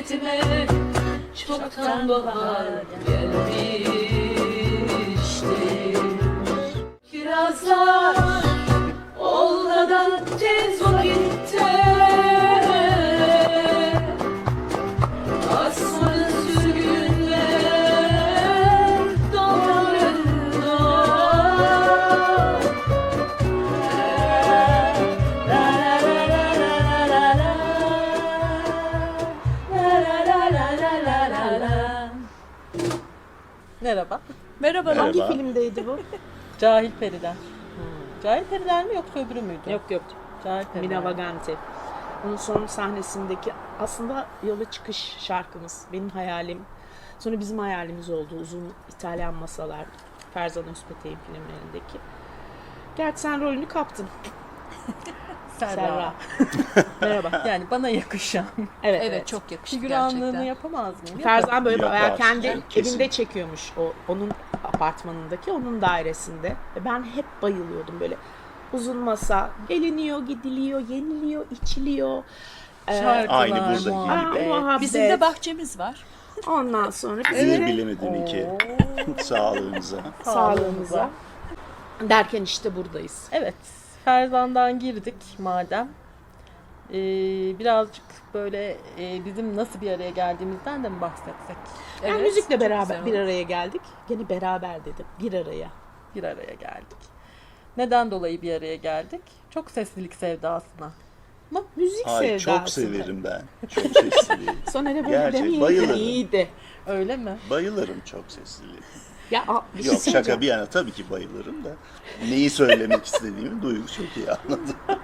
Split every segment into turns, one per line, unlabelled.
memleketime Çoktan bahar gelmiştir Kirazlar
Merhaba.
Merhaba.
Merhaba.
Hangi filmdeydi bu?
Cahil Periler. Cahil Periler mi yoksa öbürü müydü?
yok yok.
Cahil Periler.
Mina Vaganti. Onun son sahnesindeki aslında yola çıkış şarkımız. Benim hayalim. Sonra bizim hayalimiz oldu. Uzun İtalyan masalar. Ferzan Özpetek'in filmlerindeki. Gerçi sen rolünü kaptın.
Serra.
Serra. Merhaba.
Yani bana yakışan.
Evet,
Evet
evet.
çok yakıştı
Figüranlığını
gerçekten.
yapamaz mıyım?
Ferzan böyle
Yapar.
kendi
Yani kesin.
evinde çekiyormuş o onun apartmanındaki onun dairesinde. Ve ben hep bayılıyordum böyle uzun masa geliniyor, gidiliyor, yeniliyor, içiliyor. Ee,
Şarkılar,
Aynı buradaki
muhabbet.
gibi.
muhabbet.
Bizim de bahçemiz var.
Ondan sonra biz
Bir
de
bilemedim iki. Sağlığınıza.
sağlığımıza derken işte buradayız.
Evet. Ferzan'dan girdik madem. Ee, birazcık böyle e, bizim nasıl bir araya geldiğimizden de mi bahsetsek?
Yani
Evet,
müzikle beraber bir araya geldik. Gene beraber dedim. Bir araya.
Bir araya geldik. Neden dolayı bir araya geldik? Çok seslilik sevdasına.
Ama müzik
Ay
sevdası.
çok severim ben. Çok sesliyim.
Sonra ne böyle
Gerçek,
demeyin
bayılırım.
iyiydi.
Öyle mi?
Bayılırım çok sesliliğe.
Ya a- bir şey
Yok şaka
söyleyeceğim.
bir yana tabii ki bayılırım da neyi söylemek istediğimi Duygu çok iyi anladı.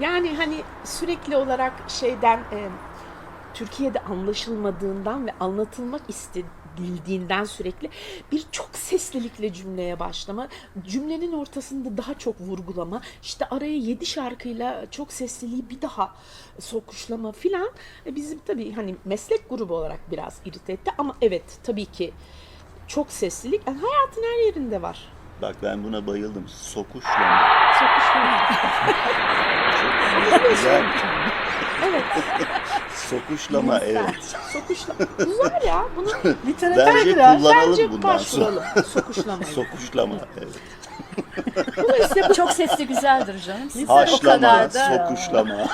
Yani hani sürekli olarak şeyden e, Türkiye'de anlaşılmadığından ve anlatılmak istedildiğinden sürekli bir çok seslilikle cümleye başlama, cümlenin ortasında daha çok vurgulama, işte araya yedi şarkıyla çok sesliliği bir daha sokuşlama filan e, bizim tabii hani meslek grubu olarak biraz irite etti ama evet tabii ki çok seslilik yani hayatın her yerinde var.
Bak ben buna bayıldım. Sokuşlama.
Sokuşlama.
Çok güzel.
Evet.
Sokuşlama evet.
Sokuşlama. Güzel ya. Bunu
Literatür
Bence
biraz.
kullanalım
bence
bundan sonra.
başvuralım. Sokuşlamayı.
Sokuşlama evet.
Dolayısıyla çok sesli güzeldir canım. Siz o
Haşlama,
kadar da
sokuşlama.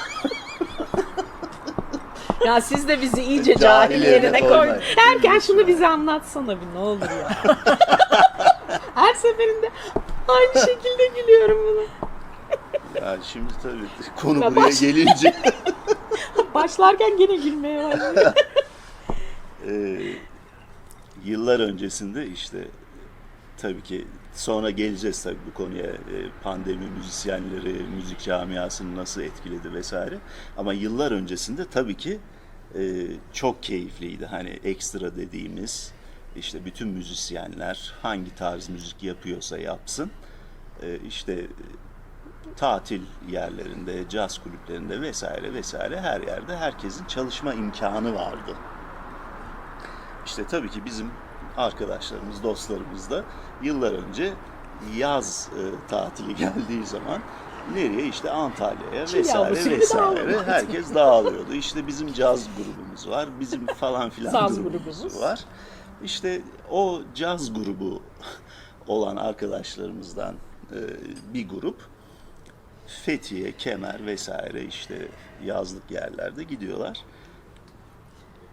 Ya siz de bizi iyice
Cahil
cahil
yerine
yerine koy.
koymayın.
Derken şunu bize anlatsana bir ne olur ya. Her seferinde aynı şekilde gülüyorum buna.
Yani şimdi tabii konu
Ya
buraya
baş-
gelince
Başlarken gene gülmeye başladım.
Ee, yıllar öncesinde işte tabii ki sonra geleceğiz tabii bu konuya Ee, pandemi müzisyenleri, müzik camiasını nasıl etkiledi vesaire. Ama yıllar öncesinde tabii ki e, çok keyifliydi. Hani ekstra dediğimiz işte bütün müzisyenler hangi tarz müzik yapıyorsa yapsın. e, işte tatil yerlerinde, caz kulüplerinde vesaire vesaire her yerde herkesin çalışma imkanı vardı. İşte tabii ki bizim arkadaşlarımız, dostlarımız da yıllar önce yaz e, tatili geldiği zaman nereye işte Antalya'ya vesaire vesaire herkes dağılıyordu. İşte bizim caz grubumuz var, bizim falan filan grubumuz. var. İşte o caz grubu olan arkadaşlarımızdan e, bir grup Fethiye, Kemer vesaire işte yazlık yerlerde gidiyorlar.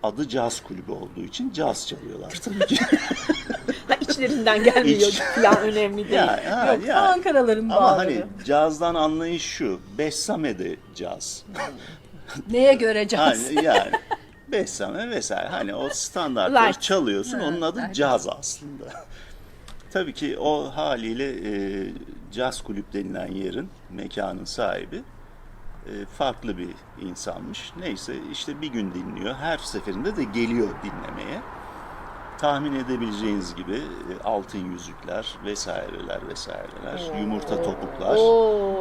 Adı caz kulübü olduğu için caz çalıyorlar tabii ki.
Ha içlerinden gelmiyor
İç.
falan önemli değil.
ya, ha,
Yok
ya.
Ankaraların
Ama
bağları.
hani cazdan anlayış şu. Bessame'de caz.
Neye göre caz?
Hani yani Bessame vesaire. Hani o standartları
Light.
çalıyorsun. Onun adı caz aslında. Tabii ki o haliyle e, caz kulüp denilen yerin, mekanın sahibi e, farklı bir insanmış. Neyse işte bir gün dinliyor. Her seferinde de geliyor dinlemeye. Tahmin edebileceğiniz gibi e, altın yüzükler vesaireler vesaireler, yumurta topuklar.
Oo.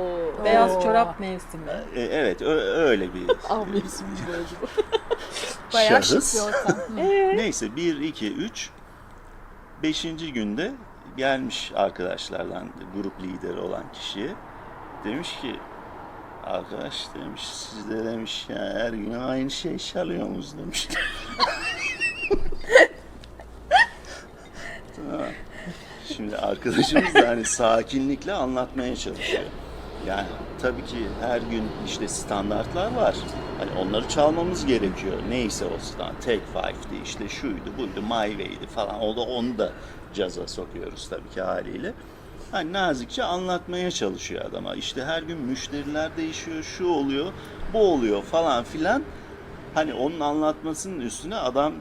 Beyaz
oo.
çorap mevsimi.
E, evet öyle bir
Av mevsimi böyle.
Bayağı şık
şahıs.
bir ortam.
Neyse 1, 2, 3. Beşinci günde gelmiş arkadaşlardan grup lideri olan kişiye. Demiş ki Arkadaş demiş siz de demiş ya her gün aynı şey çalıyorsunuz demiş. tamam. Şimdi arkadaşımız da hani sakinlikle anlatmaya çalışıyor. Yani tabii ki her gün işte standartlar var. Hani onları çalmamız gerekiyor. Neyse o stand. Take Five'di işte şuydu buydu My Way'di falan. O da onu da caza sokuyoruz tabii ki haliyle. Hani nazikçe anlatmaya çalışıyor adama. İşte her gün müşteriler değişiyor, şu oluyor, bu oluyor falan filan. Hani onun anlatmasının üstüne adam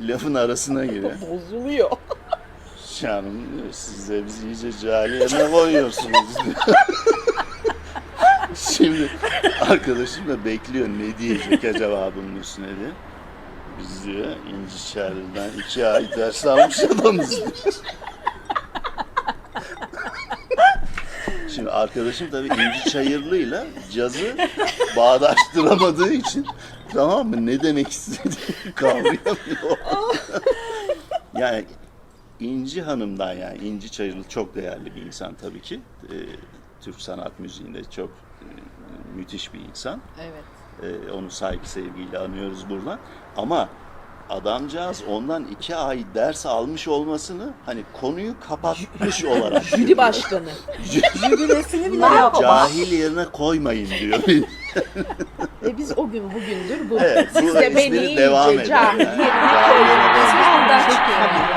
lafın arasına giriyor.
Bozuluyor.
Canım siz de bizi iyice cahiliyeme koyuyorsunuz. Şimdi arkadaşım da bekliyor ne diyecek acaba bunun üstüne diye. Biz diyor İnci Çağrı'dan iki ay ders almış adamız. Şimdi arkadaşım tabii İnci Çayırlı'yla cazı bağdaştıramadığı için tamam mı ne demek istediğini kavrayamıyor. yani İnci Hanım'dan yani İnci Çayırlı çok değerli bir insan tabii ki. Ee, Türk sanat müziğinde çok müthiş bir insan.
Evet.
Ee, onu saygı sevgiyle anıyoruz buradan. Ama adamcağız ondan iki ay ders almış olmasını hani konuyu kapatmış olarak.
Jüri başkanı.
Jübilesini bile
Ne
yapma.
Cahil yerine koymayın diyor.
Ve biz o gün bugündür bu.
evet, bu
Siz de beni iyice cahil yerine
Cahil yerine
koydunuz.
koymayın.